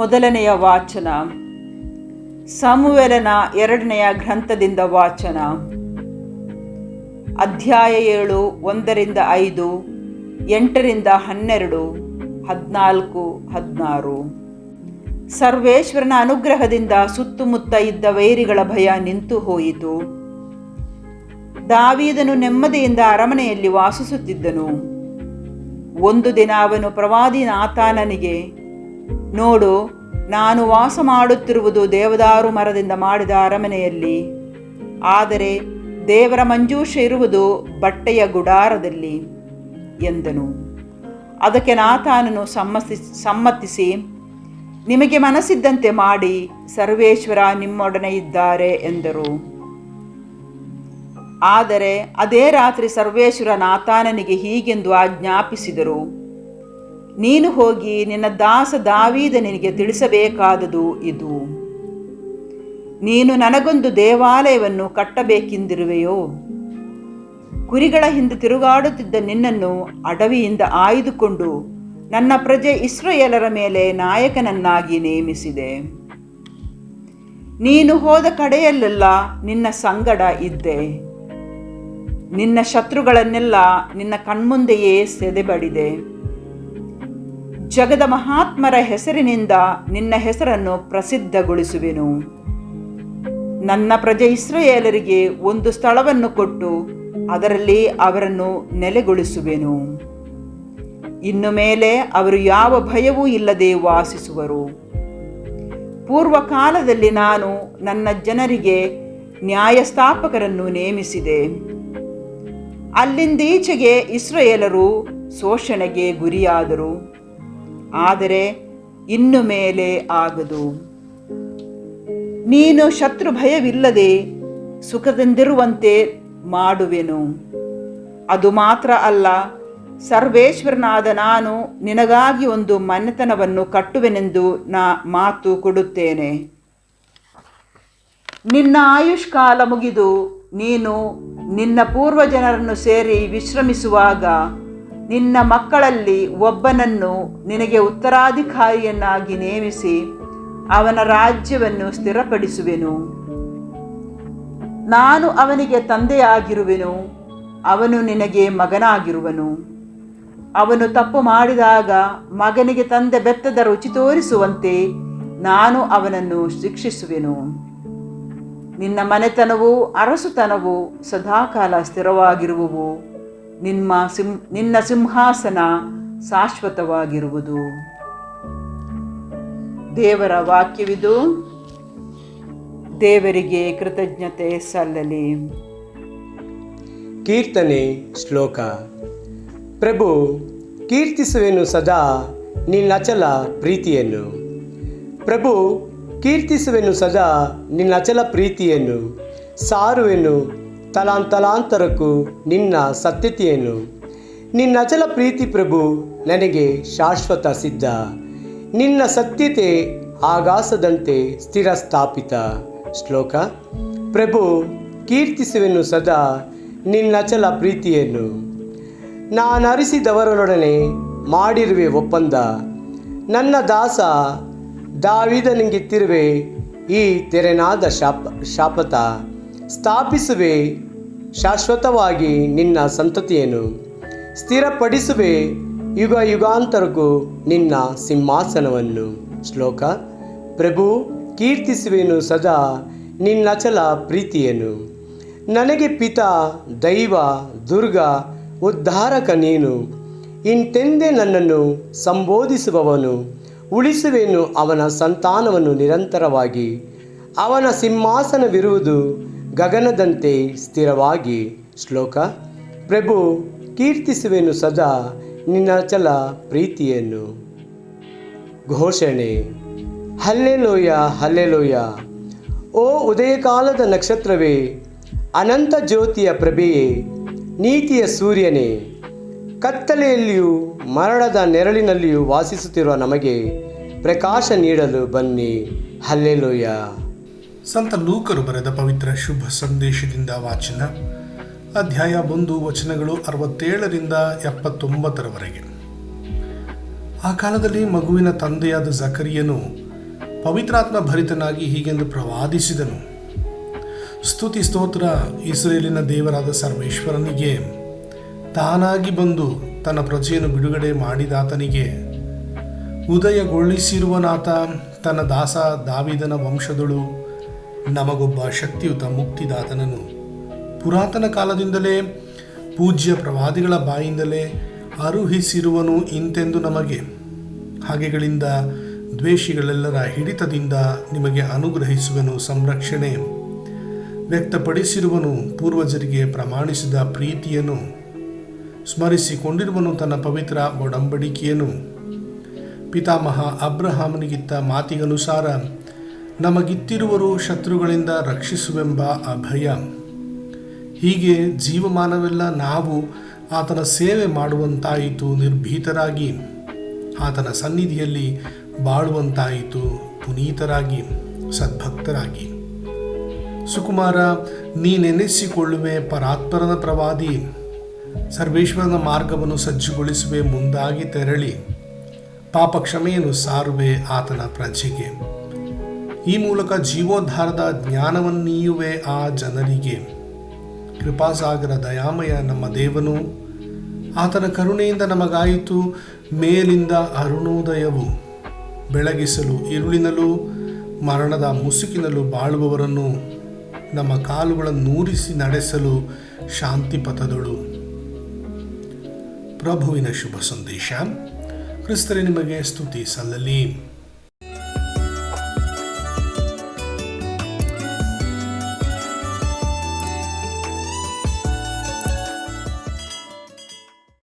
ಮೊದಲನೆಯ ವಾಚನ. ಸಮುವೆಲನ ಎರಡನೆಯ ಗ್ರಂಥದಿಂದ ವಾಚನ. ಅಧ್ಯಾಯ ಏಳು, ಒಂದರಿಂದ ಐದು, ಎಂಟರಿಂದ ಹನ್ನೆರಡು, ಹದಿನಾಲ್ಕು, ಹದಿನಾರು. ಸರ್ವೇಶ್ವರನ ಅನುಗ್ರಹದಿಂದ ಸುತ್ತಮುತ್ತ ಇದ್ದ ವೈರಿಗಳ ಭಯ ನಿಂತು ಹೋಯಿತು. ದಾವೀದನು ನೆಮ್ಮದಿಯಿಂದ ಅರಮನೆಯಲ್ಲಿ ವಾಸಿಸುತ್ತಿದ್ದನು. ಒಂದು ದಿನ ಅವನು ಪ್ರವಾದಿ ನಾತಾನನಿಗೆ ನೋಡು, ನಾನು ವಾಸ ಮಾಡುತ್ತಿರುವುದು ದೇವದಾರು ಮರದಿಂದ ಮಾಡಿದ ಅರಮನೆಯಲ್ಲಿ. ಆದರೆ ದೇವರ ಮಂಜೂಷ ಇರುವುದು ಬಟ್ಟೆಯ ಗುಡಾರದಲ್ಲಿ ಎಂದನು. ಅದಕ್ಕೆ ನಾತಾನನು ಸಮ್ಮತಿ ಸಮ್ಮತಿಸಿ, ನಿಮಗೆ ಮನಸ್ಸಿದ್ದಂತೆ ಮಾಡಿ, ಸರ್ವೇಶ್ವರ ನಿಮ್ಮೊಡನೆ ಇದ್ದಾರೆ ಎಂದರು. ಆದರೆ ಅದೇ ರಾತ್ರಿ ಸರ್ವೇಶ್ವರ ನಾತಾನನಿಗೆ ಹೀಗೆಂದು ಆಜ್ಞಾಪಿಸಿದರು. ನೀನು ಹೋಗಿ ನಿನ್ನ ದಾಸ ದಾವೀದ ನಿನಗೆ ತಿಳಿಸಬೇಕಾದುದು ಇದು. ನೀನು ನನಗೊಂದು ದೇವಾಲಯವನ್ನು ಕಟ್ಟಬೇಕೆಂದಿರುವೆಯೋ? ಕುರಿಗಳ ಹಿಂದೆ ತಿರುಗಾಡುತ್ತಿದ್ದ ನಿನ್ನನ್ನು ಅಡವಿಯಿಂದ ಆಯ್ದುಕೊಂಡು ನನ್ನ ಪ್ರಜೆ ಇಸ್ರಾಯೇಲರ ಮೇಲೆ ನಾಯಕನನ್ನಾಗಿ ನೇಮಿಸಿದೆ. ನೀನು ಹೋದ ಕಡೆಯಲ್ಲೆಲ್ಲ ನಿನ್ನ ಸಂಗಡ ಇದ್ದೆ. ನಿನ್ನ ಶತ್ರುಗಳನ್ನೆಲ್ಲ ನಿನ್ನ ಕಣ್ಮುಂದೆಯೇ ಸೆದೆಬಡಿದೆ. ಜಗದ ಮಹಾತ್ಮರ ಹೆಸರಿನಿಂದ ನಿನ್ನ ಹೆಸರನ್ನು ಪ್ರಸಿದ್ಧಗೊಳಿಸುವೆನು. ನನ್ನ ಪ್ರಜೆ ಇಸ್ರೇಲರಿಗೆ ಒಂದು ಸ್ಥಳವನ್ನು ಕೊಟ್ಟು ಅದರಲ್ಲಿ ಅವರನ್ನು ನೆಲೆಗೊಳಿಸುವೆನು. ಇನ್ನು ಮೇಲೆ ಅವರು ಯಾವ ಭಯವೂ ಇಲ್ಲದೆ ವಾಸಿಸುವರು. ಪೂರ್ವ ಕಾಲದಲ್ಲಿ ನಾನು ನನ್ನ ಜನರಿಗೆ ನ್ಯಾಯಸ್ಥಾಪಕರನ್ನು ನೇಮಿಸಿದೆ. ಅಲ್ಲಿಂದೀಚೆಗೆ ಇಸ್ರೇಲರು ಶೋಷಣೆಗೆ ಗುರಿಯಾದರು. ಆದರೆ ಇನ್ನು ಮೇಲೆ ಆಗದು. ನೀನು ಶತ್ರು ಭಯವಿಲ್ಲದೆ ಸುಖದಿಂದಿರುವಂತೆ ಮಾಡುವೆನು. ಅದು ಮಾತ್ರ ಅಲ್ಲ, ಸರ್ವೇಶ್ವರನಾದ ನಾನು ನಿನಗಾಗಿ ಒಂದು ಮನೆತನವನ್ನು ಕಟ್ಟುವೆನೆಂದು ನಾ ಮಾತು ಕೊಡುತ್ತೇನೆ. ನಿನ್ನ ಆಯುಷ್ಕಾಲ ಮುಗಿದು ನೀನು ನಿನ್ನ ಪೂರ್ವಜನರನ್ನು ಸೇರಿ ವಿಶ್ರಮಿಸುವಾಗ ನಿನ್ನ ಮಕ್ಕಳಲ್ಲಿ ಒಬ್ಬನನ್ನು ನಿನಗೆ ಉತ್ತರಾಧಿಕಾರಿಯನ್ನಾಗಿ ನೇಮಿಸಿ ಅವನ ರಾಜ್ಯವನ್ನು ಸ್ಥಿರಪಡಿಸುವೆನು. ನಾನು ಅವನಿಗೆ ತಂದೆಯಾಗಿರುವೆನು, ಅವನು ನಿನಗೆ ಮಗನಾಗಿರುವನು. ಅವನು ತಪ್ಪು ಮಾಡಿದಾಗ ಮಗನಿಗೆ ತಂದೆ ಬೆತ್ತದ ರುಚಿ ತೋರಿಸುವಂತೆ ನಾನು ಅವನನ್ನು ಶಿಕ್ಷಿಸುವೆನು. ನಿನ್ನ ಮನೆತನವು ಅರಸುತನವು ಸದಾಕಾಲ ಸ್ಥಿರವಾಗಿರುವುವು. ನಿಮ್ಮ ಸಿಂ, ನಿನ್ನ ಸಿಂಹಾಸನ ಶಾಶ್ವತವಾಗಿರುವುದು. ದೇವರ ವಾಕ್ಯವಿದು, ದೇವರಿಗೆ ಕೃತಜ್ಞತೆ ಸಲ್ಲಲಿ. ಕೀರ್ತನೆ ಶ್ಲೋಕ. ಪ್ರಭು, ಕೀರ್ತಿಸುವೆನು ಸದಾ ನಿನ್ನಚಲ ಪ್ರೀತಿಯನ್ನು. ಪ್ರಭು, ಕೀರ್ತಿಸುವೆನು ಸದಾ ನಿನ್ನ ಅಚಲ ಪ್ರೀತಿಯನ್ನು. ಸಾರುವೆನು ತಲಾಂತಲಾಂತರಕ್ಕೂ ನಿನ್ನ ಸತ್ಯತೆಯನ್ನು. ನಿನ್ನಚಲ ಪ್ರೀತಿ ಪ್ರಭು ನನಗೆ ಶಾಶ್ವತ ಸಿದ್ಧ. ನಿನ್ನ ಸತ್ಯತೆ ಆಗಾಸದಂತೆ ಸ್ಥಿರ ಸ್ಥಾಪಿತ ಶ್ಲೋಕ, ಪ್ರಭು, ಕೀರ್ತಿಸುವೆನು ಸದಾ ನಿನ್ನಚಲ ಪ್ರೀತಿಯನ್ನು. ನಾನರಿಸಿದವರೊಡನೆ ಮಾಡಿರುವೆ ಒಪ್ಪಂದ. ನನ್ನ ದಾಸ ದಾವಿದನಿಗಿತ್ತಿರುವೆ ಈ ತೆರೆನಾದ ಶಾಪ, ಶಾಪತ. ಸ್ಥಾಪಿಸುವೆ ಶಾಶ್ವತವಾಗಿ ನಿನ್ನ ಸಂತತಿಯನ್ನು ಸ್ಥಿರಪಡಿಸುವೆ. ಯುಗ ಯುಗಾಂತರಕ್ಕೂ ನಿನ್ನ ಸಿಂಹಾಸನವನ್ನು. ಶ್ಲೋಕ. ಪ್ರಭು, ಕೀರ್ತಿಸುವೆನು ಸದಾ ನಿನ್ನಚಲ ಪ್ರೀತಿಯನ್ನು. ನನಗೆ ಪಿತ, ದೈವ, ದುರ್ಗ, ಉದ್ಧಾರಕ ನೀನು. ಇಂತೆಂದೇ ನನ್ನನ್ನು ಸಂಬೋಧಿಸುವವನು. ಉಳಿಸುವೆನು ಅವನ ಸಂತಾನವನ್ನು ನಿರಂತರವಾಗಿ. ಅವನ ಸಿಂಹಾಸನವಿರುವುದು ಗಗನದಂತೆ ಸ್ಥಿರವಾಗಿ, ಶ್ಲೋಕ, ಪ್ರಭು, ಕೀರ್ತಿಸುವೆನು ಸದಾ ನಿನ್ನ ಚಲ ಪ್ರೀತಿಯನ್ನು. ಘೋಷಣೆ, ಹಲ್ಲೆಲೋಯ ಹಲ್ಲೆಲೋಯ, ಓ ಉದಯಕಾಲದ ನಕ್ಷತ್ರವೇ, ಅನಂತ ಜ್ಯೋತಿಯ ಪ್ರಭೆಯೇ, ನೀತಿಯ ಸೂರ್ಯನೇ, ಕತ್ತಲೆಯಲ್ಲಿಯೂ ಮರಣದ ನೆರಳಿನಲ್ಲಿಯೂ ವಾಸಿಸುತ್ತಿರುವ ನಮಗೆ ಪ್ರಕಾಶ ನೀಡಲು ಬನ್ನಿ. ಹಲ್ಲೆಲೋಯ. ಸಂತ ಲೂಕರು ಬರೆದ ಪವಿತ್ರ ಶುಭ ಸಂದೇಶದಿಂದ ವಾಚನ, ಅಧ್ಯಾಯ ಒಂದು, ವಚನಗಳು ಅರವತ್ತೇಳರಿಂದ ಎಪ್ಪತ್ತೊಂಬತ್ತರವರೆಗೆ. ಆ ಕಾಲದಲ್ಲಿ ಮಗುವಿನ ತಂದೆಯಾದ ಜಕರಿಯನು ಪವಿತ್ರಾತ್ಮ ಭರಿತನಾಗಿ ಹೀಗೆಂದು ಪ್ರವಾದಿಸಿದನು. ಸ್ತುತಿ ಸ್ತೋತ್ರ, ಇಸ್ರೇಲಿನ ದೇವರಾದ ಸರ್ವೇಶ್ವರನಿಗೆ ತಾನಾಗಿ ಬಂದು ತನ್ನ ಪ್ರಜೆಯನ್ನು ಬಿಡುಗಡೆ ಮಾಡಿದಾತನಿಗೆ, ಉದಯಗೊಳಿಸಿರುವನಾತ, ತನ್ನ ದಾಸ ದಾವಿದನ ವಂಶದಳು ನಮಗೊಬ್ಬ ಶಕ್ತಿಯುತ ಮುಕ್ತಿದಾತನನು. ಪುರಾತನ ಕಾಲದಿಂದಲೇ ಪೂಜ್ಯ ಪ್ರವಾದಿಗಳ ಬಾಯಿಂದಲೇ ಅರುಹಿಸಿರುವನು ಇಂತೆಂದು ನಮಗೆ. ಹಾಗೆಗಳಿಂದ ದ್ವೇಷಿಗಳೆಲ್ಲರ ಹಿಡಿತದಿಂದ ನಿಮಗೆ ಅನುಗ್ರಹಿಸುವನು ಸಂರಕ್ಷಣೆ. ವ್ಯಕ್ತಪಡಿಸಿರುವನು ಪೂರ್ವಜರಿಗೆ ಪ್ರಮಾಣಿಸಿದ ಪ್ರೀತಿಯನ್ನು. ಸ್ಮರಿಸಿಕೊಂಡಿರುವನು ತನ್ನ ಪವಿತ್ರ ಒಡಂಬಡಿಕೆಯನ್ನು. ಪಿತಾಮಹ ಅಬ್ರಹಾಮನಿಗಿತ್ತ ಮಾತಿಗನುಸಾರ ನಮಗಿತ್ತಿರುವರು ಶತ್ರುಗಳಿಂದ ರಕ್ಷಿಸುವೆಂಬ ಅಭಯ. ಹೀಗೆ ಜೀವಮಾನವೆಲ್ಲ ನಾವು ಆತನ ಸೇವೆ ಮಾಡುವಂತಾಯಿತು ನಿರ್ಭೀತರಾಗಿ. ಆತನ ಸನ್ನಿಧಿಯಲ್ಲಿ ಬಾಳುವಂತಾಯಿತು ಪುನೀತರಾಗಿ, ಸದ್ಭಕ್ತರಾಗಿ. ಸುಕುಮಾರ ನೀನೆನೆಸಿಕೊಳ್ಳುವೆ ಪರಾತ್ಪರನ ಪ್ರವಾದಿ. ಸರ್ವೇಶ್ವರನ ಮಾರ್ಗವನ್ನು ಸಜ್ಜುಗೊಳಿಸುವೆ ಮುಂದಾಗಿ ತೆರಳಿ. ಪಾಪ ಕ್ಷಮೆಯನ್ನು ಸಾರುವೆ ಆತನ ಪ್ರಜೆಗೆ. ಈ ಮೂಲಕ ಜೀವೋದ್ಧಾರದ ಜ್ಞಾನವನ್ನೀಯುವೆ ಆ ಜನರಿಗೆ. ಕೃಪಾಸಾಗರ ದಯಾಮಯ ನಮ್ಮ ದೇವನು. ಆತನ ಕರುಣೆಯಿಂದ ನಮಗಾಯಿತು ಮೇಲಿಂದ ಅರುಣೋದಯವು. ಬೆಳಗಿಸಲು ಇರುಳಿನಲ್ಲೂ, ಮರಣದ ಮುಸುಕಿನಲ್ಲೂ ಬಾಳುವವರನ್ನು ನಮ್ಮ ಕಾಲುಗಳನ್ನು ನೂರಿಸಿ ನಡೆಸಲು ಶಾಂತಿ ಪಥದಳು. ಪ್ರಭುವಿನ ಶುಭ ಸಂದೇಶ. ಕ್ರಿಸ್ತರೇ, ನಿಮಗೆ ಸ್ತುತಿ ಸಲ್ಲಲಿ.